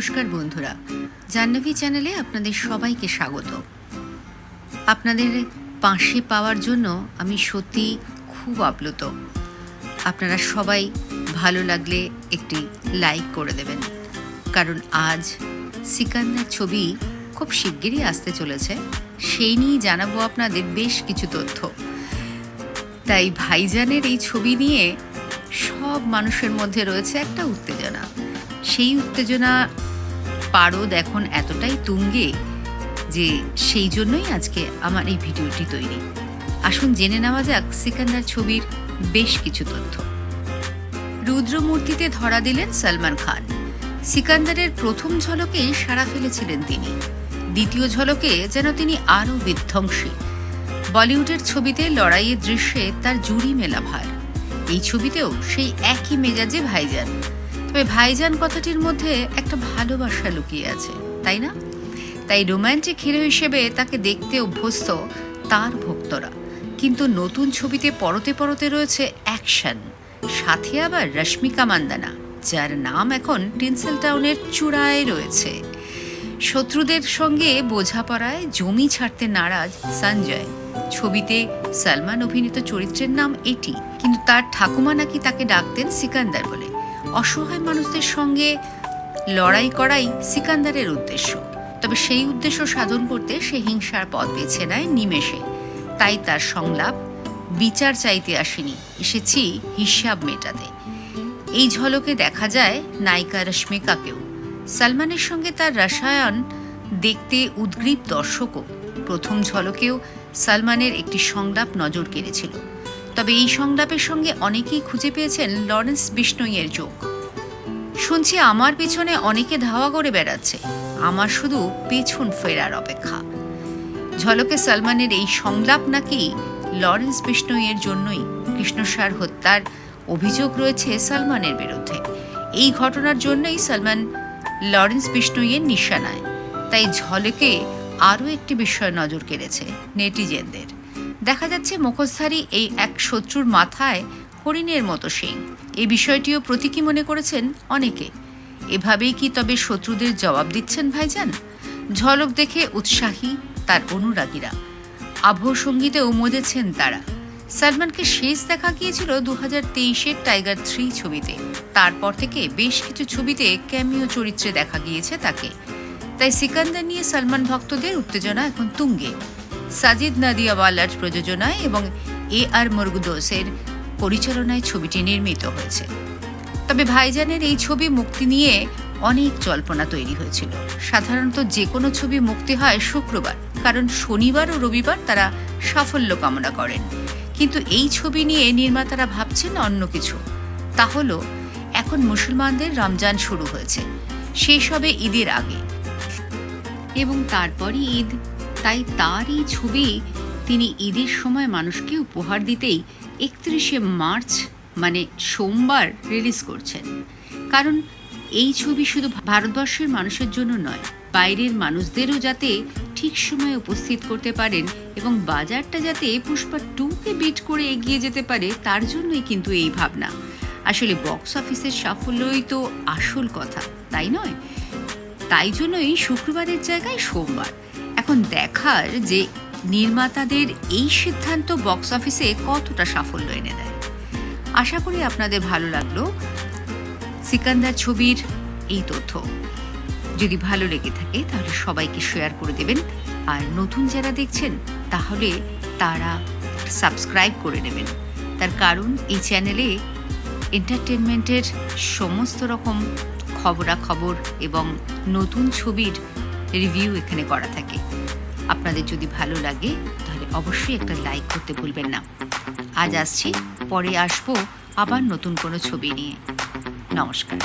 নমস্কার বন্ধুরা। জাহ্নবী চ্যানেলে আপনাদের সবাইকে স্বাগত। আপনাদের পাশে পাওয়ার জন্য আমি সত্যি খুব আপ্লুত। আপনারা সবাই ভালো লাগলে একটি লাইক করে দেবেন। কারণ আজ সিকান্দার ছবি খুব শিগগিরই আসতে চলেছে। সেই নিয়ে জানাব আপনাদের বেশ কিছু তথ্য। তাই ভাইজানের এই ছবি নিয়ে সব মানুষের মধ্যে রয়েছে একটা উত্তেজনা। সেই উত্তেজনা পারদ এখন এতটাই তুঙ্গে যে সেই জন্যই আজকে আমার এই ভিডিওটি তৈরি। আসুন জেনে নেওয়া যাক সিকান্দার ছবির বেশ কিছু তথ্য। রুদ্রমূর্তিতে ধরা দিলেন সালমান খান। সিকান্দারের প্রথম ঝলকেই সাড়া ফেলেছিলেন তিনি। দ্বিতীয় ঝলকে যেন তিনি আরও বিধ্বংসী। বলিউডের ছবিতে লড়াইয়ের দৃশ্যে তার জুড়ি মেলা ভার। এই ছবিতেও সেই একই মেজাজে ভাইজান। তবে ভাইজান কথাটির মধ্যে একটা ভালোবাসা লুকিয়ে আছে, তাই না? তাই রোম্যান্টিক হিরো হিসেবে তাকে দেখতে অভ্যস্ত তার ভক্তরা। কিন্তু নতুন ছবিতে পরতে পরতে রয়েছে অ্যাকশন। সাথে আবার রশ্মিকা মান্দানা, যার নাম এখন টিনসেল টাউনের চূড়ায় রয়েছে। শত্রুদের সঙ্গে বোঝাপড়ায় জমি ছাড়তে নারাজ সঞ্জয়। ছবিতে সালমান অভিনীত চরিত্রের নাম এটি। কিন্তু তার ঠাকুমা নাকি তাকে ডাকতেন সিকান্দার বলে। অসহায় মানুষদের সঙ্গে লড়াই করাই সিকান্দারের উদ্দেশ্য। তবে সেই উদ্দেশ্য সাধন করতে সে হিংসার পথ বেছে নেয় নিমেষে। তাই তার সংলাপ বিচার চাইতে আসেনি। এসেছি হিসাব মেটাতে। এই ঝলকে দেখা যায় নায়িকা রশ্মিকাকেও। সালমানের সঙ্গে তার রসায়ন দেখতে উদ্গ্রীব দর্শকও। প্রথম ঝলকেও সালমানের একটি সংলাপ নজর কেড়েছিল। তবে এই সংলাপের সঙ্গে অনেকেই খুঁজে পেয়েছেন লরেন্স বিষ্ণইয়ের যোগ। শুনছি আমার পেছনে অনেকে ধাওয়া করে বেড়াচ্ছে। আমার শুধু পেছন ফেরার অপেক্ষা। ঝলকে সালমানের এই সংলাপ নাকি লরেন্স বিষ্ণইয়ের জন্যই কৃষ্ণসার হত্যার অভিযোগ রয়েছে সালমানের বিরুদ্ধে। এই ঘটনার জন্যই সালমান লরেন্স বিষ্ণইয়ের নিশানায়। তাই ঝলকে আরও একটি বিষয় নজর কেড়েছে নেটিজেনদের। দেখা যাচ্ছে মুখোশধারী এই এক শত্রুর মাথায় হরিণের মতো শিং। এই বিষয়টিও প্রতীকী মনে করেছেন অনেকে। এভাবেই কি তবে শত্রুদের জবাব দিচ্ছেন ভাইজান? ঝলক দেখে উৎসাহী তার অনুরাগীরা। আবহ সঙ্গীতেও মজেছেন তারা। সালমানকে শেষ দেখা গিয়েছিল দু হাজার তেইশের টাইগার থ্রি ছবিতে। তারপর থেকে বেশ কিছু ছবিতে ক্যামিও চরিত্রে দেখা গিয়েছে তাকে। তাই সিকান্দার নিয়ে সালমান ভক্তদের উত্তেজনা এখন তুঙ্গে। সাজিদ নাদিয়াওয়ালার প্রযোজনায় এবং এ আর মুরগুদোসের পরিচালনায় ছবিটি নির্মিত হয়েছে। তবে ভাইজানের এই ছবি মুক্তি নিয়ে অনেক জল্পনা তৈরি হয়েছিল। সাধারণত যে কোনো ছবি মুক্তি হয় শুক্রবার, কারণ শনিবার ও রবিবার তারা সাফল্য কামনা করেন। কিন্তু এই ছবি নিয়ে নির্মাতারা ভাবছেন অন্য কিছু। তা হলো, এখন মুসলমানদের রমজান শুরু হয়েছে। শেষ হবে ঈদের আগে। এবং তারপরই ঈদ। তাই তার এই ছবি তিনি ঈদের সময় মানুষকে উপহার দিতেই একত্রিশে মার্চ মানে সোমবার রিলিজ করছেন। কারণ এই ছবি শুধু ভারতবর্ষের মানুষের জন্য নয়, বাইরের মানুষদেরও যাতে ঠিক সময়ে উপস্থিত করতে পারেন এবং বাজারটা যাতে পুষ্পা টুকে বিট করে এগিয়ে যেতে পারে, তার জন্যই কিন্তু এই ভাবনা। আসলে বক্স অফিসের সাফল্যই তো আসল কথা, তাই নয়? তাই জন্যই শুক্রবারের জায়গায় সোমবার। এখন দেখার যে নির্মাতাদের এই সিদ্ধান্ত বক্স অফিসে কতটা সাফল্য এনে দেয়। আশা করি আপনাদের ভালো লাগল সিকান্দার ছবির এই তথ্য। যদি ভালো লেগে থাকে তাহলে সবাইকে শেয়ার করে দেবেন। আর নতুন যারা দেখছেন, তাহলে তারা সাবস্ক্রাইব করে নেবেন। তার কারণ এই চ্যানেলে এন্টারটেনমেন্টের সমস্ত রকম খবরাখবর এবং নতুন ছবির রিভিউ এখানে করা থাকে। আপনাদের যদি ভালো লাগে, তাহলে অবশ্যই একটা লাইক করতে ভুলবেন না। আজ আসছি, পরে আসব আবার নতুন কোনো ছবি নিয়ে। নমস্কার।